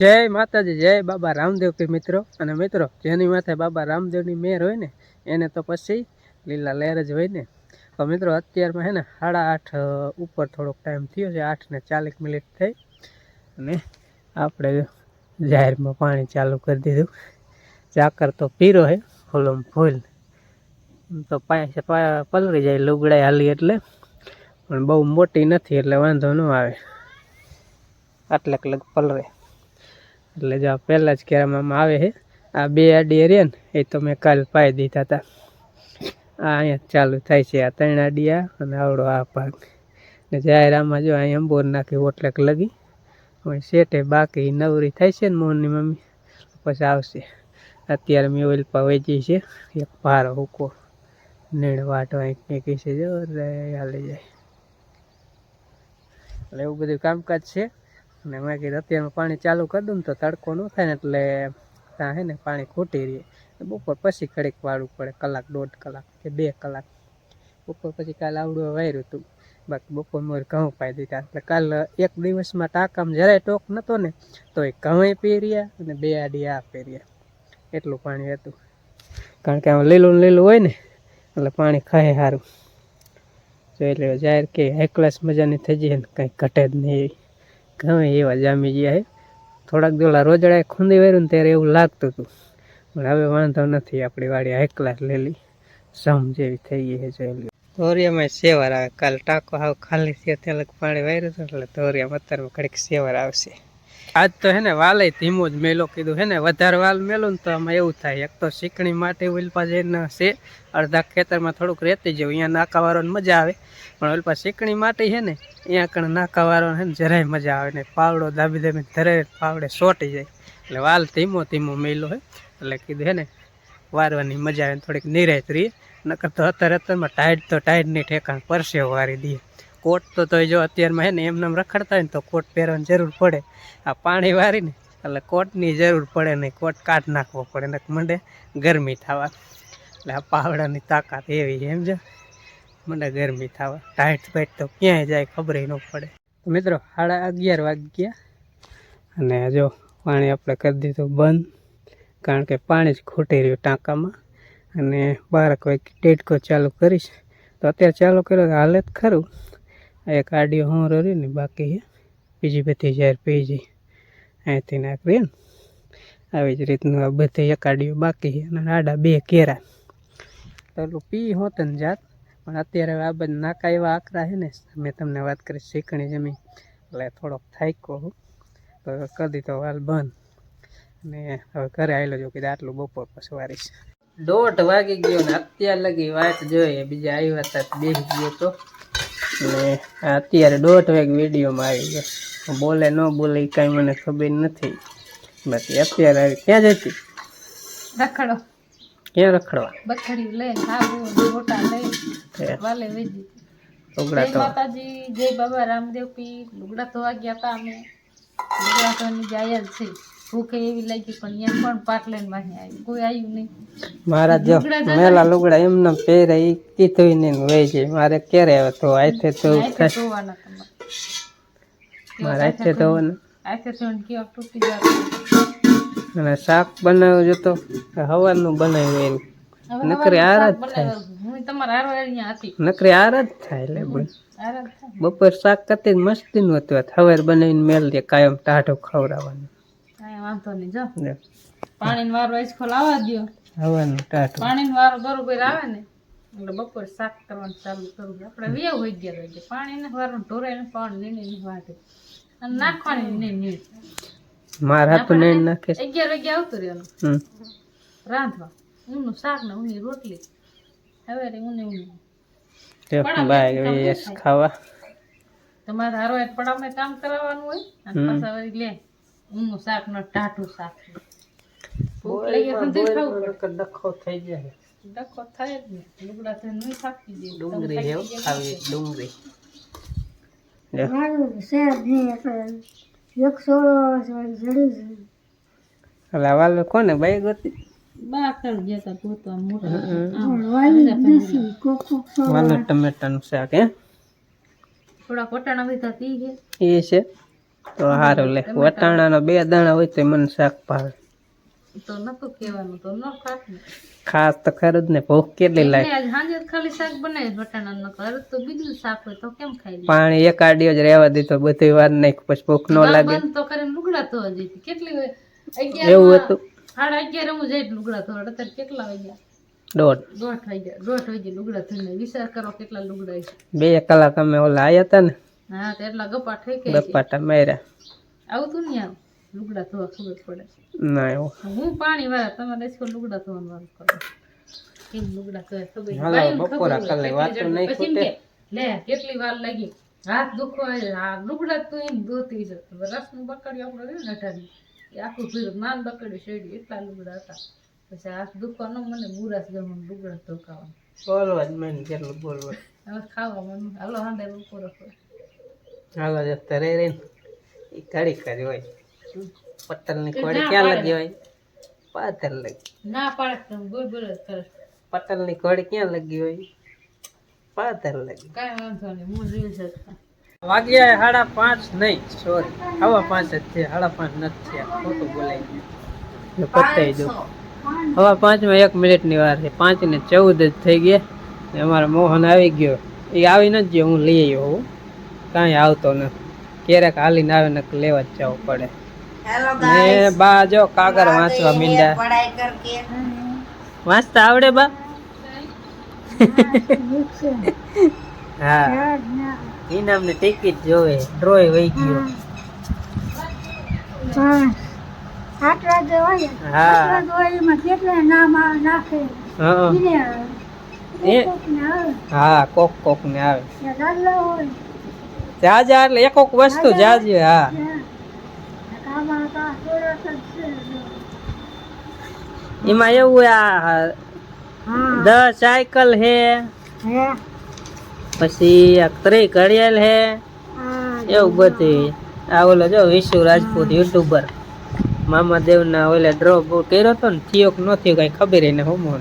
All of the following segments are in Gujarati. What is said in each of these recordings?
જય માતાજી, જય બાબા રામદેવ કે મિત્રો? અને મિત્રો, જેની માથે બાબા રામદેવની મેર હોય ને, એને તો પછી લીલા લહેર જ હોય ને. તો મિત્રો, અત્યારમાં હે ને, સાડા આઠ ઉપર થોડોક ટાઈમ થયો છે, આઠ ને ચાલીસ મિનિટ થઈ. અને આપણે જાહેરમાં પાણી ચાલુ કરી દીધું. ચાકર તો પીરો હે ફૂલમ ફૂલ. તો પાસે પા- પલળી જાય લુગડાઈ હાલી એટલે. પણ બહુ મોટી નથી, એટલે વાંધો ન આવે. આટલે લગ પલરે એટલે જો પહેલા જ કેરામાં આવે છે, આ બે આડી રહ્યા ને, એ તો મેં કાલ પાઈ દીધા હતા આ અહીંયા ચાલુ થાય છે, આ ત્રણ આડિયા અને આવડો આ ભાગ. ને જાહેરામાં જો અહીંયા અંબોર નાખી ઓટલેક લગી, હવે શેઠે બાકી નવરી થાય છે ને મોહનની મમ્મી, પછી આવશે. અત્યારે મેં ઓઇલ પા વેચી છે, એક ભારો હુકો. નીણ વાટો અહીં કંઈક છે જો હાલી જાય. એટલે એવું બધું કામકાજ છે. અને મેં કીધું અત્યારમાં પાણી ચાલુ કરી દઉં તો તડકો ન થાય ને એટલે ત્યાં હે ને પાણી ખૂટી રહે. બપોર પછી ઘડીક વાળવું પડે, કલાક, દોઢ કલાક કે બે કલાક. બપોર પછી કાલે આવડું વાયરું હતું. બાકી બપોર મોર ઘઉં પાઈ દીધા. એટલે કાલ એક દિવસમાં ટાંકામાં જરાય ટોક નહોતો ને તો એ ઘઉં પહેર્યા અને બે આડી આ પહેર્યા. એટલું પાણી હતું. કારણ કે આમાં લીલું લીલું હોય ને, એટલે પાણી ખાય સારું એટલે જાહેર કે હાઈ મજાની થઈ જાય ને, કંઈ ઘટે જ નહીં ગમે એવા જામી ગયા હે. થોડાક દોલા રોજડાએ ખૂંદી વાર્યું ને ત્યારે એવું લાગતું હતું. પણ હવે વાંધો નથી, આપણી વાડી એકલા લેલી. સમ જેવી થઈ ગઈ છે ધોરિયામાં સેવાર આવે. કાલ ટાંકો હાવ ખાલી થયો, ત્યાં પાણી વાર્યું હતું એટલે ધોરિયામાં અત્યારમાં ઘડીક સેવાર આવશે. આજ તો હે ને વાલે ધીમો જ મેલો કીધું. હે ને વધારે વાલ મેલું ને તો આમાં એવું થાય. એક તો શીખણી માટે ઓલપા જઈને છે. અડધા ખેતરમાં થોડુંક રહેતી જવું. અહીંયા નાકાવાળોને મજા આવે. પણ ઓલપા શીખણી માટે છે ને અહીંયા કણ નાકાવાળો હે ને જરાય મજા આવે ને પાવડો દાબી દાબી ધરે પાવડે સોટી જાય. એટલે વાલ ધીમો ધીમો મેલો હે. એટલે કીધું હે ને વારવાની મજા આવે થોડીક નિરાયત રહીએ. નકર તો અત્યારે અત્યારમાં ટાઈટ તો ટાઈટની ઠેકાણ પરસેવો વારી દઈએ. કોટ તો તોય જો અત્યારમાં હે ને એમને એમ રખડતા હોય ને તો કોટ પહેરવાની જરૂર પડે. આ પાણી વારીને એટલે કોટની જરૂર પડે નહીં, કોટ કાઢ નાખવો પડે ને મંડે ગરમી થવા. એટલે આ પાવડાની તાકાત એવી એમ જો. મને ગરમી થવા. ટાઈટ પાઈટ તો ક્યાંય જાય ખબર ન પડે. મિત્રો, સાડા અગિયાર વાગ્યા ગયા. અને જો પાણી આપણે કરી દીધું બંધ, કારણ કે પાણી જ ખૂટી રહ્યું ટાંકામાં. અને બારક વાગે ટેટકો ચાલુ કરીશ. તો અત્યારે ચાલુ કર્યો હાલે જ ખરું. આ એક આડિયો હું રહ્યું ને, બાકી છે બીજી બધી જાહેર પી જઈ. અહીંથી નાખવી આવી જ રીતનું આ બધી એક આડિયો બાકી છે અને આડા બે કેરા પેલું પી હોત તને જાત. પણ અત્યારે આ બધા નાકા એવા આકરા છે ને, મેં તમને વાત કરી શીખણી જમી એટલે થોડોક થાક્યો હું. તો કરી દીધો હાલ બંધ. અને હવે ઘરે આવેલો જો કીધું આટલું બપોર પછી વારીશ દોઢ વાગી ગયો ને, અત્યાર લગી વાત જોઈએ. બીજા આવ્યા હતા તો બેસી ગયો તો. ને અત્યારે દોઢ વાગે વિડીયોમાં આવી ગયો. બોલે ન બોલે એ કાંઈ મને ખબર નથી. બાકી અત્યારે આવી ક્યાં જતી? રખડો. ક્યાં રખડવા? બખડી લે આવું મોટા લે વાલે વેજી લુગડા તો માતાજી જય બાબા રામદેવ પી લુગડા ધોવા ગયા હતા અમે. લુગડા ધોવાની જાય જ છે. ભૂખે એવી લાગી પણ અહીંયા પણ પાટ લઈને આવી. કોઈ આવ્યું નહીં. મારા જો મેલા લુગડા એમને પહેરે એ કીધું ને વહી જાય. મારે ક્યારે આવે તો આથે તો મારે આથે તો આખે ધોઈને કેવા તૂટી જાય અને શાક બનાવ્યો જતો હવાનું બનાવ્યું એનું નકરી આર જ થાય. નકરી આર જ થાય એટલે. બપોર શાક કરતી મસ્તી નું હતું. હવાર બનાવીને મેલ દે કાયમ ટાઢો ખવડાવવાનું. કાંઈ વાંધો નહીં જો. પાણી પાણીનો વારો આઈસખોલ આવવા દ્યો. હવાનું ટાઢું. પાણીનો વારો બરોબર આવે ને એટલે બપોર શાક કરવાનું ચાલુ કરવું આપણે વેવ હોય ગયા હોય પાણીને વારો ઢોરાઈને પાણી નીણી ની વાટે અને નાખવાની નહીં નીણ. મારા તો નહીં નાખે. અગિયાર વાગે આવતું રહેવાનું. રાંધવા. ઊનું શાક ને ઊની રોટલી. હવે રે ઊને. ઊની બાય ખાવા. તમારે હારો એક પડાવમાં કામ કરાવવાનું હોય અને પાછા વળી લે. ઊનનું શાક ને ટાઢું શાક. ભૂખ લાગી હંધે ખાવું પડે. ડખો થઈ જાય. ડખો થાય જ ને. લુગડા તો નહીં થાકી દે ડુંગળી જેવું ખાવી ડુંગળી. જો, કોને બાઈ ગોતી? બા ગયા પોતા મોટા. વાલો ટમેટાનું શાક હે? થોડા કોટાણા વિધા પી છે એ છે. તો સારું લે. વટાણાના બે દાણા હોય તો મને શાક ભાવે. તો નતો કહેવાનું તો ન ખાત ને. ખાસ તો ખરું જ ને ભૂખ કેટલી લાગે સાંજે ખાલી શાક બનાવી વટાણા ન કરે તો બીજું શાક હોય તો કેમ ખાઈ પાણી એક આડિયો જ રહેવા દીધો બધી વાર નહીં પછી ભૂખ ન લાગે. તો કરીને લુગડા તો હજી કેટલી એવું હતું? સાડા અગિયાર હું જઈ લુગડા તો અત્યારે કેટલા વાગ્યા? દોઢ. દોઢ વાગ્યા. દોઢ વાગે લુગડા થઈને વિચાર કરો કેટલા લુગડા બે કલાક અમે ઓલા આયા હતા ને હા તો એટલા ગપ્પા થઈ ગયા છે બપાટા માર્યા. આવતું આવ લુગડા ધોવા ખબર પડે ના એવું. હું પાણી વાળા તમારે સ્કૂલ લુગડા ધોવાનું કરો કેમ લુગડા ખબર? બપોરા કેટલી નહીં ખૂટે. લે કેટલી વાર લાગી? હાથ દુખો આ લુગડા તો એમ ધોતી જ રસનું બકડ્યું આપણે રહ્યું ને અઢારી એ આખું નાન બકડ્યું શેડ્યું એટલા લુગડા હતા. પછી હાથ દુખવાનો મને બુરાસ ગમવાનું લુગડા ધોકાવાનું. બોલવા જ મેં કેટલું બોલવા. હવે ખાવા મન. હાલો હાંડે બપોરે હોય. જતા રહી રે એ કડી કરી હોય. પટેલની કોડી ક્યાં લગી હોય? પાતર લગી. ના પાડે પટેલની કોડી ક્યાં લગી હોય? પાતર લગી. કાંઈ વાંધો નહીં હું જોઈ શકતા વાગ્યા સાડા પાંચ નહીં સોરી હવા પાંચ જ છે સાડા પાંચ નથી થયા. ખોટું બોલાઈ ગયું. પતાવી દઉં. હવા પાંચમાં એક મિનિટની વાર છે. પાંચ ને ચૌદ જ થઈ ગયા. અમારા મોહન આવી ગયો. એ આવી નથી ગયો હું લઈ આવ્યો હું કાંઈ આવતો નથી. ક્યારેક હાલીને આવે ને લેવા જ જવું પડે. ને બા જો કાગળ વાંચવા મીંડા વાંચતા આવડે બા? હા. ઇનામની ટિકિટ જોવે ડ્રોય વહી ગયો. હા. હા. એ હા કોક કોક ને આવે જાજા એટલે એક કોક વસ્તુ જાજી? હા. એમાં એવું આ દસ સાયકલ હે પછી આ ત્રણ ઘડિયાળ હે એવું બધું આ ઓલો જો વિશુ રાજપૂત યુટ્યુબર. મામા દેવ ના ઓલે ડ્રો કર્યો તો ને થયો કે ન થયો કઈ ખબર એને હોમો.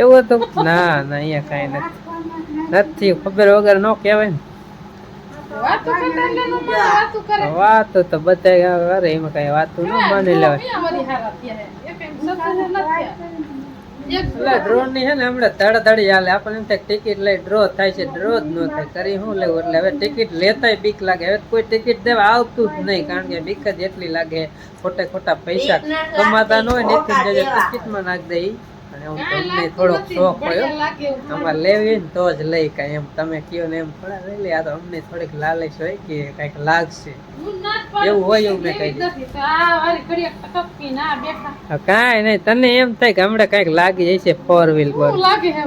એવું તો ના ના અહીંયા કઈ નથી. નથી ખબર વગર ન કહેવાય ને. વાતો તો બધા કરે એમાં કઈ વાતું ન માની લેવાય. ડ્રો ની હે ને હમણાં ધડાધડી હાલે. આપણને એમ ટિકિટ લઈ ડ્રો થાય છે ડ્રો જ ન થાય. કરી શું લેવું? એટલે હવે ટિકિટ લેતાય બીક લાગે. હવે કોઈ ટિકિટ દેવા આવતું જ નહીં કારણ કે બીક જ એટલી લાગે. ખોટા ખોટા પૈસા કમાતા ન હોય ને ટિકિટમાં નાખ દે અને તમને થોડોક શોખ હોય. અમારે લેવી ને તો જ લઈ કાંઈ એમ. તમે કયો ને એમ થોડા લઈ લે. આ તો અમને થોડીક લાલચ હોય કે કાંઈક લાગશે. એવું હોય એવું મેં કહી કાંઈ નહીં. તને એમ થાય કે હમણાં કાંઈક લાગી જાય છે ફોર વ્હીલ પર. લાગે હે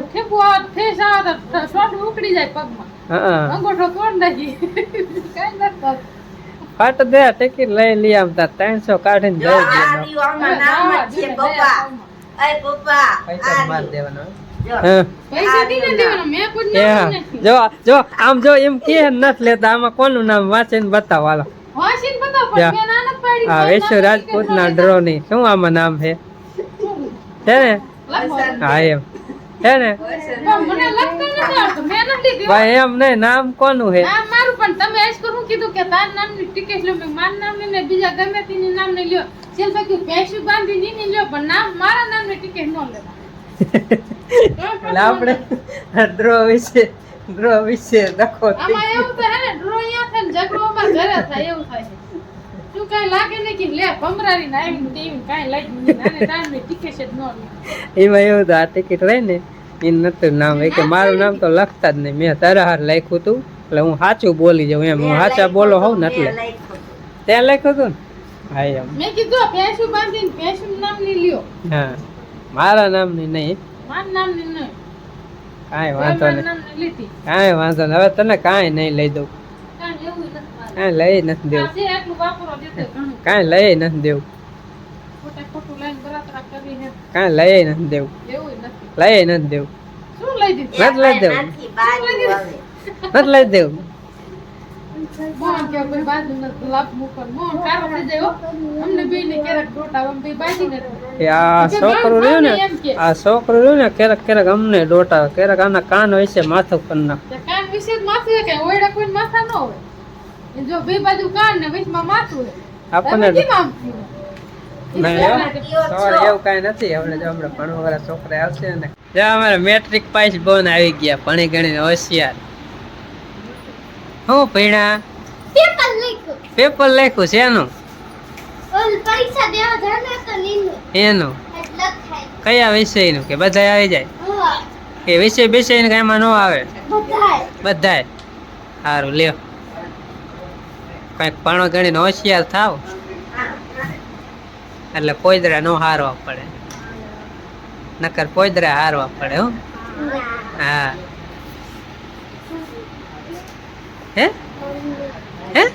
જાય પગમાં. અંગૂઠો તોડ નાખી. કઈ નથી. ફટ દે ટિકિટ લઈ લઈ આમ તાર. ત્રણસો કાઢીને જઈ દે પૈસા માર દેવાનો હા. પૈસા દીને દેવાના મેં કોઈ એ નામ હા. જો જો આમ જો એમ કે નથી લેતા આમાં કોનું નામ વાંચીને બતાવો હાલો. હા વિશ્વ રાજપૂત ના ડ્રો ની શું આમાં નામ છે? છે ને? હા એમ. છે ને? ભાઈ એમ નહીં નામ કોનું હે? નામ મારું પણ તમે એસ કરું કીધું કે તાર નામની ટિકિટ લો મેં મારા નામની ને બીજા ગમે તેની નામની લ્યો. સેલ ફક્યું પેશુ બાંધી નીની લ્યો પણ નામ મારા નામની ટિકિટ નો લેવા. એટલે આપણે ડ્રો વિશે ડ્રો વિશે લખો આમાં એવું તો હે ને ડ્રો અહીંયા થાય ને ઝઘડો અમારા ઘરે થાય એવું થાય છે. શું કાંઈ લાગે નહીં કે લે ભમરારી ને આવીને તેવીને કાઈ લાગ્યું ને આને ટાઈમની ટિકિટ જ ન લે. એમાં એવું તો આ ટિકિટ લઈ ને એ નતું નામ. એ કે મારું નામ તો લખતા જ નહીં. મેં તારા હાર લખ્યું હતું એટલે હું સાચું બોલી જાઉં એમ. હું સાચા બોલો હોઉં ને એટલે. ત્યાં લખ્યું હતું ને? હા એમ. મેં કીધું પેશુ બાંધીને ભેંસુ નામની લ્યો. હા. મારા નામની નહીં. મારા નામની નહીં. કાંઈ વાંધો નહીં. કાંઈ વાંધો નહીં. હવે તને કાંઈ નહીં લઈ દઉં. કાંઈ લઈ નથી દેવું. કાંઈ લઈ નથી દેવું. ખોટે ખોટું લઈને બરાતરા કરી હે. કાંઈ લઈ નથી દેવું. એવું નથી. લઈ નથી દેવું. શું લઈ દીધું? નથી લઈ દેવું. નથી લઈ દેવું. મોહન કે કોઈ બાજુ નથી લાભ મૂકો મોહન કારો થઈ જાય હો. અમને બેયને ક્યારેક ડોટા આમ બે બાજી નથી કે આ છોકરું રહ્યું ને આ છોકરું રહ્યું ને ક્યારેક ક્યારેક અમને ડોટા ક્યારેક આના કાન હોય છે માથું કરી નાખ કાન વિશે માથું કે ઓયડા કોઈ માથા ન હોય? જો બે બાજુ કાન ને વચમાં માથું હે. આપણને એવું કાંઈ નથી. આપણે જો હમણાં ભણવા વાળા છોકરા આવશે ને જો અમારે મેટ્રિક પાસ બોન આવી ગયા ભણી ગણીને હોશિયાર. હું ભણ્યા? પેપર લખ્યું. પેપર લખ્યું છે એનું? ઓલ પરીક્ષા દેવા જાને તો એનું? એટલે થાય. કયા વિષયનું કે બધા આવી જાય? કે વિષય વિષય ને એમાં ન આવે? બધાય. બધાય. સારું લ્યો. કંઈક ભણો ગણીને હોશિયાર થાવ. એટલે પોઈદરા નો હારવા પડે. નકર પોઈદરા હારવા પડે હો. હા. હે? હે?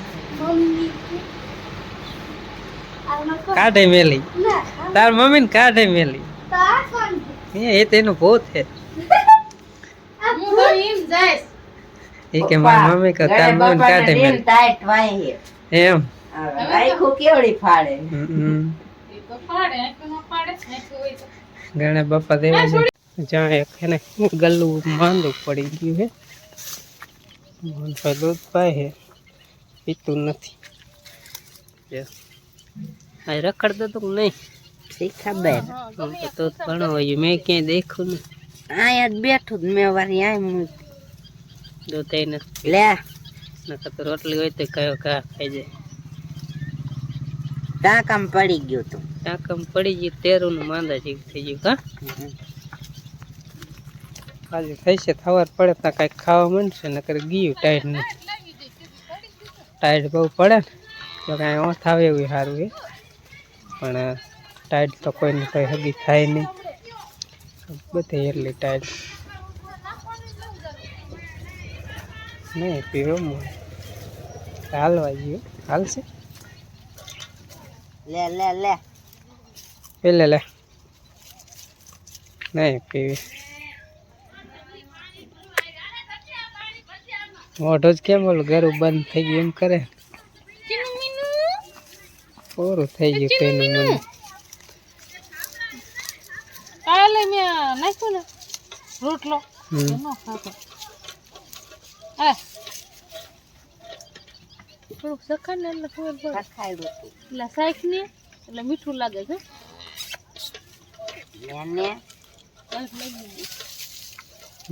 કાઢે મેલી. તાર મમ્મી ને કાઢે મેલી. એ તેનું ભૂત હું એ કે મારી મમ્મી કે તાર મમ્મી કાઢે મેલી. એમ. રાખ્યું કેવડી ફાડે. ગણે બાપા દેવા. જ્યાં. એક એને ગલ્લું માંદું પડી ગયું હે મોહનભાઈ દૂધ પાય હે પીતું નથી. આ રખડતો તો નહીં. શીખા બે હું તો પણ હોય મેં ક્યાંય દેખું નહીં. અહીંયા જ બેઠું જ મેં વારી આય મૂક દૂધ થઈ નથી લે. નકર તો રોટલી હોય તો કયો કા ખાઈ જાય. ટાંકામ પડી ગયું તું. ટાંકામ પડી ગયું તેરું નું માંદા જેવું થઈ ગયું કા થઈ છે ખબર પડે તો કાંઈક ખાવા માંડશે નકર ગયું ટાઈટ નહીં ટાઈટ બહુ પડે ને તો કાંઈ ઓથ આવે એવું સારું એ પણ ટાઈટ તો કોઈને કંઈ હગી થાય નહીં. બધી એટલી ટાઈટ. નહીં પીવો હાલવા ગયું હાલશે? લે લે લે. એ લે લે. નહીં પીવી. મોઢો જ કેમ ઓલું ઘરું બંધ થઈ ગયું એમ કરે? પૂરું થઈ ગયું પેલું મને. કાલે મેં નાખ્યું ને. રોટલો. હમ. હા થોડુંક સખા ને એટલે ખબર પડે ખાયડું તું. એટલે શાક ને એટલે મીઠું લાગે છે.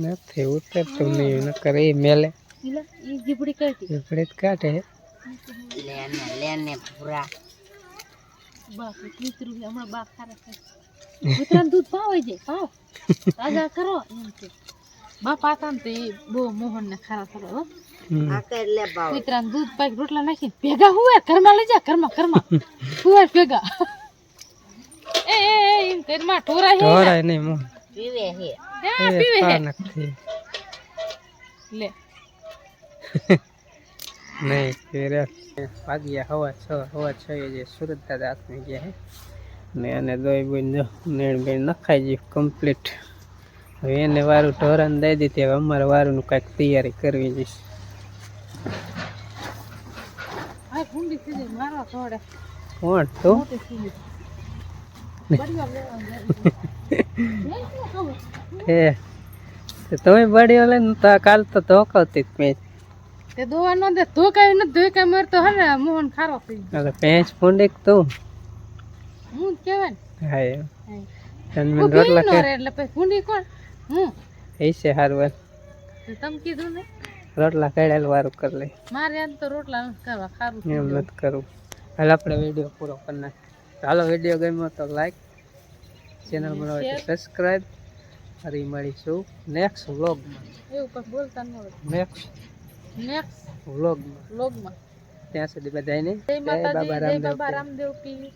નથી ઉતરતું નહીં નકર એ મેલે. જીભડી કાઢી. ઝૂંપડી જ કાઢે. લે ને લે ને પૂરા બાપ કૂતરું હમણાં બાપ ખારા થાય કૂતરાનું દૂધ ભાવે છે? પાવ તાજા કરો એમ કે. બાપ આતા ને તો એ બહુ મોહન ને ખારા કરો હો. હમ. આ કર લે બાવ. કૂતરાનું દૂધ પાક રોટલા નાખીને ભેગા હુવે ઘરમાં લઈ જા ઘરમાં ઘરમાં. હુવે ભેગા. એ એ એ એમ ઘરમાં ઢોરા હે. ઢોરાય નહીં મોં. પીવે હે. હા પીવે હે. પાનકથી લે. નહીં પીરે વાગ્યા હવા છ હવા છ એ જે સુરત દાદા હાથમાં ગયા હે. ને અને દોઈ બોઈ જો નેણ બેણ નખાઈ ગયું કમ્પ્લીટ હવે એને વારું ઢોરાને દઈ દીધી હવે અમારે વારુંનું કાંઈક તૈયારી કરવી જઈશ આ ભૂંડી સીધી મારવા થોડે કોણ? તું. એ તમે લઈને તો કાલ તો ધોકાવતી મેં. તે દોવા ન દે ધોકાવી નથી ધોઈ માર તો હે મોહન ખારો થઈ ગયો. પેંચ ફૂંડીક તું. હું કેવાય ને? હા હા. તને રોટલા કે એટલે પછી ભૂંડી કોણ? હું. એ છે હારું તમે કીધું ને? રોટલા કડેલ વારું કરી લઈ મારે આજ તો રોટલા કરવા ખારું એમ. નથી કરવું. હાલ આપણે વીડિયો પૂરો કરી નાખીએ. ચાલો વીડિયો ગમ્યો તો લાઈક ચેનલ બનાવે તો સબસ્ક્રાઈબ ફરી મળીશું નેક્સ્ટ વ્લોગમાં એવું પછી બોલતા ન નેક્સ્ટ નેક્સ્ટ વ્લોગમાં વ્લોગમાં ત્યાં સુધી બધાને જય બાબા રામદેવ બાબા રામદેવ કી.